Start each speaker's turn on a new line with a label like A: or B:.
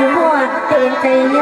A: สิหัวเต็มใจย